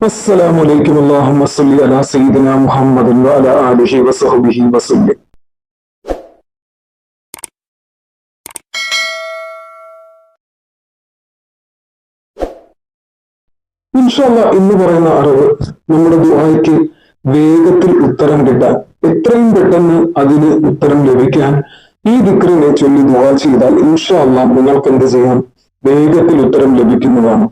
السلام عليكم اللهم صل على سيدنا محمد وعلى آله وصحبه وسلم ഇൻഷാല്ല എന്ന് പറയുന്ന അറിവ് നമ്മുടെ ദുആയ്ക്ക് വേഗത്തിൽ ഉത്തരം കിട്ടാൻ എത്രയും പെട്ടെന്ന് അതിന് ഉത്തരം ലഭിക്കാൻ ഈ ദിക്റിനെ ചൊല്ലി ദുആ ചെയ്താൽ ഇൻഷാല്ല നിങ്ങൾക്ക് എന്ത് ചെയ്യാം വേഗത്തിൽ ഉത്തരം ലഭിക്കുന്നതാണ്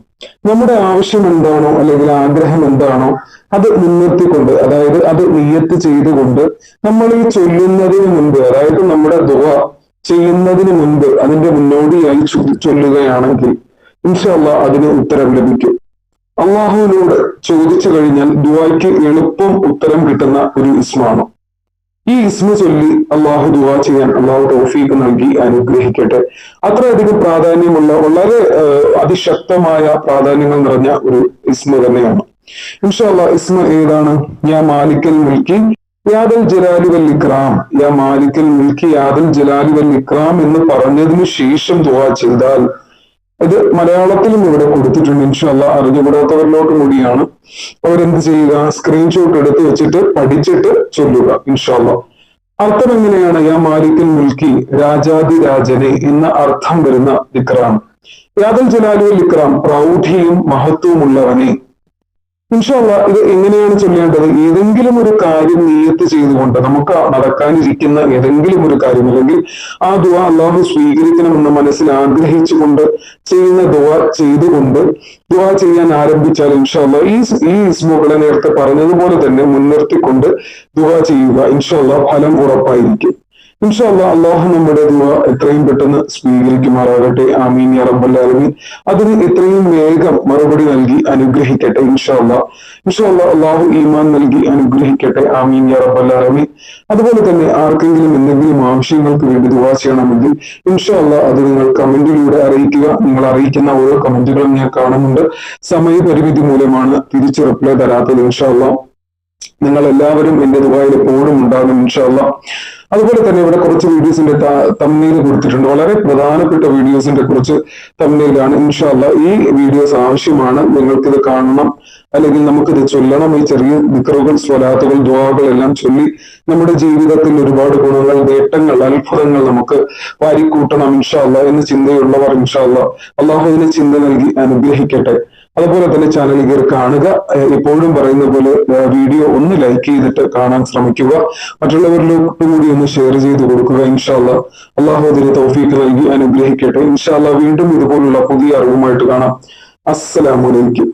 നമ്മുടെ ആവശ്യം എന്താണോ അല്ലെങ്കിൽ ആഗ്രഹം എന്താണോ അത് മുൻനിർത്തിക്കൊണ്ട് അതായത് അത് നിയത്ത് ചെയ്തുകൊണ്ട് നമ്മൾ ഈ ചൊല്ലുന്നതിന് മുൻപ് അതായത് നമ്മുടെ ദുവ ചെയ്യുന്നതിന് മുൻപ് അതിന്റെ മുന്നോടിയായി ചൊല്ലുകയാണെങ്കിൽ ഇൻഷല്ല അതിന് ഉത്തരം ലഭിക്കും. അള്ളാഹുവിനോട് ചോദിച്ചു കഴിഞ്ഞാൽ ദുവായ്ക്ക് എളുപ്പം ഉത്തരം കിട്ടുന്ന ഒരു ഇസ്മാണ്. ഈ ഇസ്മ ചൊല്ലി അള്ളാഹു ദുവാ ചെയ്യാൻ അള്ളാഹു തൗഫീഖ് നൽകി അനുഗ്രഹിക്കട്ടെ. അത്രയധികം പ്രാധാന്യമുള്ള വളരെ അതിശക്തമായ പ്രാധാന്യങ്ങൾ നിറഞ്ഞ ഒരു ഇസ്മ തന്നെയാണ്. ഇൻഷാല്ല ഇസ്മ ഏതാണ്? ഞാൻ മാലിക്കൽ മുൽക്കി യാദൽ ജലാലി വൽ ഇക്രാം. യാ മാലിക്കൽ മുൽക്കി യാദൽ ജലാലി വൽ ഇക്രാം എന്ന് പറഞ്ഞതിന് ശേഷം ദുവാ ചെയ്താൽ ഇത് മലയാളത്തിലും ഇവിടെ കൊടുത്തിട്ടുണ്ട്. ഇൻഷല്ല അറിഞ്ഞുകൂടാത്തവരിലോട്ടും കൂടിയാണ് അവരെന്ത് ചെയ്യുക? സ്ക്രീൻഷോട്ട് എടുത്ത് വെച്ചിട്ട് പഠിച്ചിട്ട് ചൊല്ലുക ഇൻഷല്ല അർത്ഥം എങ്ങനെയാണ്? യാ മാലിക്കൻ മുൽക്കി രാജാതിരാജനെ എന്ന അർത്ഥം വരുന്ന ഇക്രാം യാദൽ ജലാലുൽ ഇക്രാം പ്രൗഢിയും മഹത്വമുള്ളവനെ ഇൻഷാല്ല ഇത് എങ്ങനെയാണ് ചെല്ലേണ്ടത് ഏതെങ്കിലും ഒരു കാര്യം നീയത്ത് ചെയ്തുകൊണ്ട് നമുക്ക് നടക്കാനിരിക്കുന്ന ഏതെങ്കിലും ഒരു കാര്യം അല്ലെങ്കിൽ ആ ദുവ അള്ളാഹു സ്വീകരിക്കണമെന്ന് മനസ്സിൽ ആഗ്രഹിച്ചുകൊണ്ട് ചെയ്യുന്ന ദുവ ചെയ്തുകൊണ്ട് ദുവ ചെയ്യാൻ ആരംഭിച്ചാൽ ഇൻഷാല്ല ഈ ഈ ഇസ്മുകളെ നേരത്തെ പറഞ്ഞതുപോലെ തന്നെ മുൻനിർത്തിക്കൊണ്ട് ദുവ ചെയ്യുക ഇൻഷാല്ല ഫലം ഉറപ്പായിരിക്കും. ഇൻഷാല്ല അള്ളാഹു നമ്മുടെ ദുവ എത്രയും പെട്ടെന്ന് സ്വീകരിക്കുമാറാകട്ടെ ആമീൻ ആലമീൻ. അതിന് എത്രയും വേഗം മറുപടി നൽകി അനുഗ്രഹിക്കട്ടെ ഇൻഷാല്ല ഇൻഷാല്ല അള്ളാഹു ഈമാൻ നൽകി അനുഗ്രഹിക്കട്ടെ. ആമീൻ ആലമീൻ. അതുപോലെ തന്നെ ആർക്കെങ്കിലും എന്തെങ്കിലും ആവശ്യങ്ങൾക്ക് വേണ്ടി ദുവാ ചെയ്യണമെങ്കിൽ ഇൻഷാല്ല അത് നിങ്ങൾ കമന്റിലൂടെ അറിയിക്കുക. നിങ്ങൾ അറിയിക്കുന്ന ഓരോ കമന്റുകളും ഞാൻ കാണുന്നുണ്ട്. സമയപരിമിതി മൂലമാണ് തിരിച്ചു റിപ്ലൈ തരാത്തത് ഇൻഷാല്ല നിങ്ങൾ എല്ലാവരും എന്റെ ദുബായിൽ എപ്പോഴും ഉണ്ടാകും ഇൻഷാല്ല അതുപോലെ തന്നെ ഇവിടെ കുറച്ച് വീഡിയോസിന്റെ തമ്മിൽ കൊടുത്തിട്ടുണ്ട്. വളരെ പ്രധാനപ്പെട്ട വീഡിയോസിന്റെ കുറച്ച് തമ്മിലാണ് ഇൻഷാല്ല ഈ വീഡിയോസ് ആവശ്യമാണ്. നിങ്ങൾക്കിത് കാണണം. അല്ലെങ്കിൽ നമുക്കിത് ചൊല്ലണം. ഈ ചെറിയ ദിക്കറുകൾ സ്വലാത്തുകൾ ദ്വാകൾ എല്ലാം ചൊല്ലി നമ്മുടെ ജീവിതത്തിൽ ഒരുപാട് ഗുണങ്ങൾ നേട്ടങ്ങൾ അത്ഭുതങ്ങൾ നമുക്ക് വാരിക്കൂട്ടണം ഇൻഷാല്ല എന്ന് ചിന്തയുള്ളവർ ഇൻഷാല്ല അള്ളാഹുവിനെ ചിന്ത നൽകി അനുഗ്രഹിക്കട്ടെ. അതുപോലെ തന്നെ ചാനൽ കയറി കാണുക. എപ്പോഴും പറയുന്ന പോലെ വീഡിയോ ഒന്ന് ലൈക്ക് ചെയ്തിട്ട് കാണാൻ ശ്രമിക്കുക. മറ്റുള്ളവരിലോട്ടും കൂടി ഒന്ന് ഷെയർ ചെയ്ത് കൊടുക്കുക ഇൻഷാല്ല അള്ളാഹു അതിന് തൗഫീക്ക് നൽകി അനുഗ്രഹിക്കട്ടെ. ഇൻഷാല്ല വീണ്ടും ഇതുപോലുള്ള പുതിയ അറിവുമായിട്ട് കാണാം. അസ്സലാമലൈക്കും